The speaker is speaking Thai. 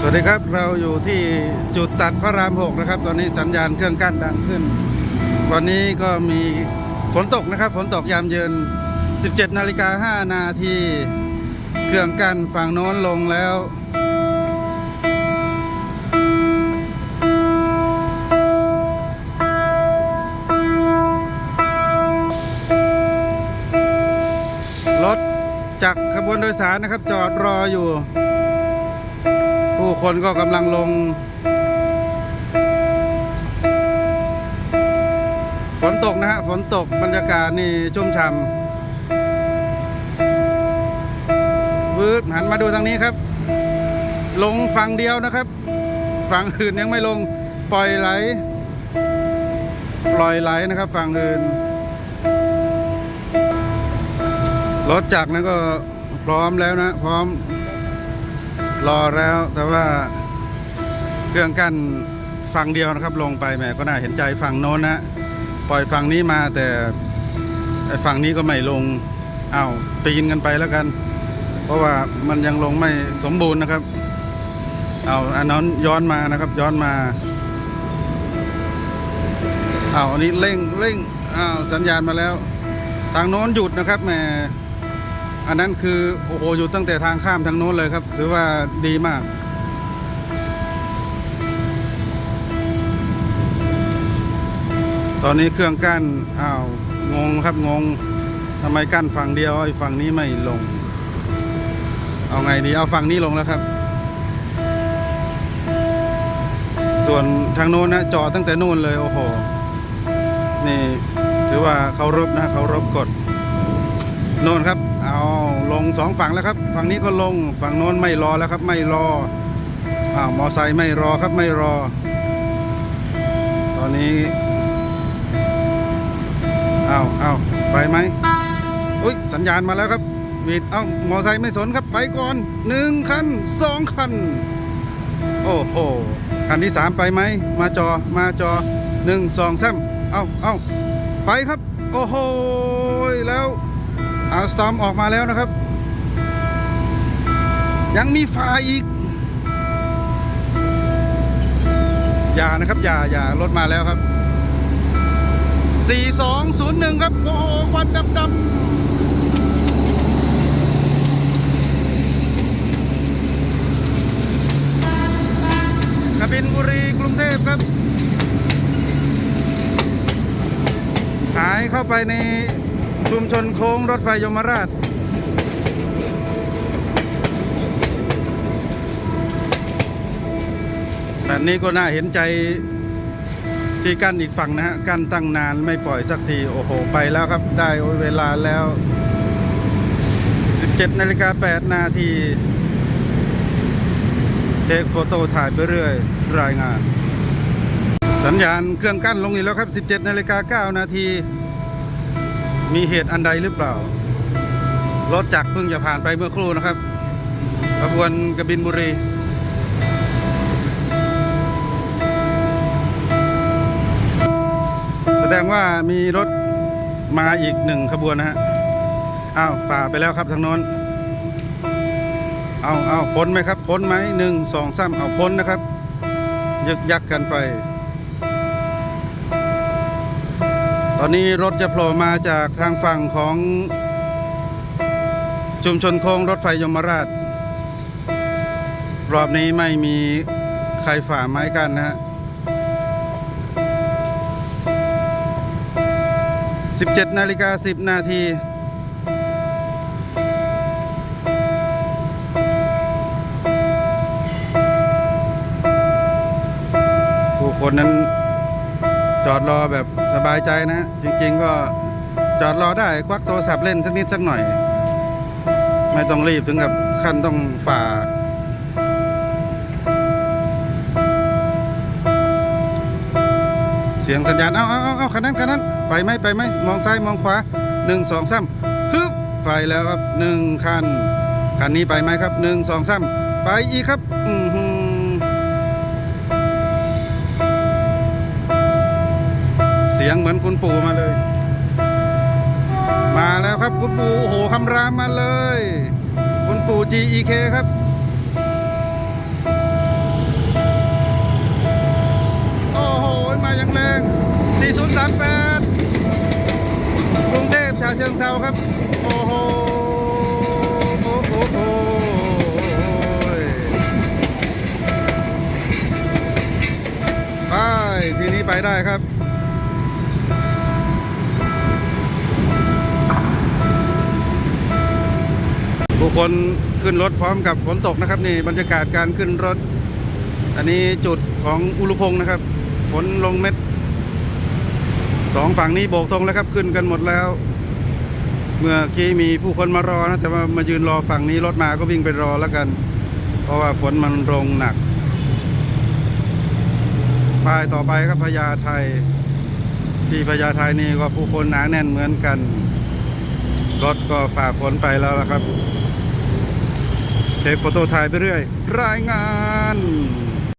สวัสดีครับเราอยู่ที่จุดตัดพระรามหกนะครับ ตอนนี้สัญญาณเครื่องกั้นดังขึ้น วันนี้ก็มีฝนตกนะครับ ฝนตกยามเย็น 17 นาฬิกา 5 นาที เครื่องกั้นฝั่งโน้นลงแล้วรถจากขบวนโดยสารนะครับ จอดรออยู่ ผู้คนก็กำลังลง ฝนตกนะฮะ ฝนตกบรรยากาศนี่ชุ่มฉ่ำวืดหันมาดูทางนี้ครับ ลงฝั่งเดียวนะครับฝั่งอื่นยังไม่ลงปล่อยไหล ปล่อยไหลนะครับฝั่งอื่น รถจักรนั้นก็พร้อมแล้วนะ พร้อม รอแล้ว แต่ว่าเครื่องกั้นฝั่งเดียวนะครับ ลงไปแหมก็น่าเห็นใจฝั่งโน้นนะปล่อยฝั่งนี้มาแต่ฝั่งนี้ก็ไม่ลงอ้าวปีนกันไปแล้วกัน เพราะว่ามันยังลงไม่สมบูรณ์นะครับเอาอันนั้นย้อนมานะครับ ย้อนมาเอาอันนี้เร่งเร่งอ้าวสัญญาณมาแล้ว ทางโน้นหยุดนะครับแหม อันนั้นคือโอ้โหอยู่ตั้งแต่ทางข้ามทางโน้นเลยครับ ถือว่าดีมาก ตอนนี้เครื่องกั้นอ้าวงงครับงงทำไมกั้นฝั่งเดียวไอ้ฝั่งนี้ไม่ลง เอาไงดีเอาฝั่งนี้ลงแล้วครับ ส่วนทางโน้นนะจอดตั้งแต่นู่นเลยโอ้โหนี่ถือว่าเคารพนะเคารพกฎโน่นครับ เอาลงสองฝั่งแล้วครับฝั่งนี้ก็ลงฝั่งโน้นไม่รอแล้วครับ ไม่รออ้าวมอไซค์ไม่รอครับไม่รอ ตอนนี้อ้าวอ้าวไปไหมอุ้ยสัญญาณมาแล้วครับวีดเอ้ามอไซค์ไม่สนครับไปก่อนหนึ่งคันสองคันโอ้โหคันที่สามไปไหมมาจอมาจอหนึ่งสองสามเอาเอาไปครับ โอ้โหแล้ว เอาสตอมออกมาแล้วนะครับ ยังมีฝ่าอีก อย่านะครับ อย่าอย่ารถมาแล้วครับ 4201 ครับ โอ้โหควันดำดำกบินบุรีกรุงเทพครับ หายเข้าไปใน ชุมชนโค้งรถไฟยมราช แบบนี้ก็น่าเห็นใจที่กั้นอีกฝั่งนะฮะ กั้นตั้งนานไม่ปล่อยสักที โอ้โห ไปแล้วครับ ได้เวลาแล้ว 17นาฬิกา8นาที เทคโฟโต้ถ่ายไปเรื่อย รายงาน สัญญาณเครื่องกั้นลงอีกแล้วครับ 17นาฬิกา9นาที มีเหตุอันใดหรือเปล่า รถจักรเพิ่งจะผ่านไปเมื่อครู่นะครับขบวนกบินบุรีแสดงว่ามีรถมาอีกหนึ่งขบวนนะฮะอ้าวฝ่าไปแล้วครับทางโน้นเอาเอาพ้นไหมครับ พ้นไหมหนึ่งสองสามเอาพ้นนะครับ ยึกยักกันไป ตอนนี้รถจะโผล่มาจากทางฝั่งของชุมชนโค้งรถไฟยมราช รอบนี้ไม่มีใครฝ่าไม้กันนะฮะ17นาฬิกา10 นาทีผู้คนนั้น จอดรอแบบสบายใจนะ จริง ๆ ก็จอดรอได้ควักโทรศัพท์เล่นสักนิดสักหน่อย ไม่ต้องรีบถึงกับขั้นต้องฝ่าเสียงสัญญาณ เอาเอาเอาเอาคันนั้นคันนั้น ไปไหมไปไหมมองซ้ายมองขวาหนึ่งสองสามฮึบไปแล้วครับหนึ่งคัน คันนี้ไปไหมครับหนึ่งสองสามไปอีกครับอือ สียงเหมือนคุณปู่มาเลย มาแล้วครับคุณปู่โอ้โหคำรามมาเลย คุณปู่ GEK ครับโอ้โหมาอย่างแรง 4038 กรุงเทพชาเชิงเซาครับ โอ้โหโอ้ไปทีนี้ไปได้ครับ ผู้คนขึ้นรถพร้อมกับฝนตกนะครับนี่บรรยากาศการขึ้นรถ อันนี้จุดของอุรุพงศ์นะครับฝนลงเม็ดสองฝั่งนี้โบกธงแล้วครับขึ้นกันหมดแล้ว เมื่อกี้มีผู้คนมารอนะแต่ว่ามายืนรอฝั่งนี้รถมาก็วิ่งไปรอแล้วกัน เพราะว่าฝนมันลงหนักป้ายต่อไปครับพญาไทที่พญาไทนี่ก็ผู้คนหนาแน่นเหมือนกันรถก็ฝ่าฝนไปแล้วละครับ เทคโฟโต้ถ่ายไปเรื่อย รายงาน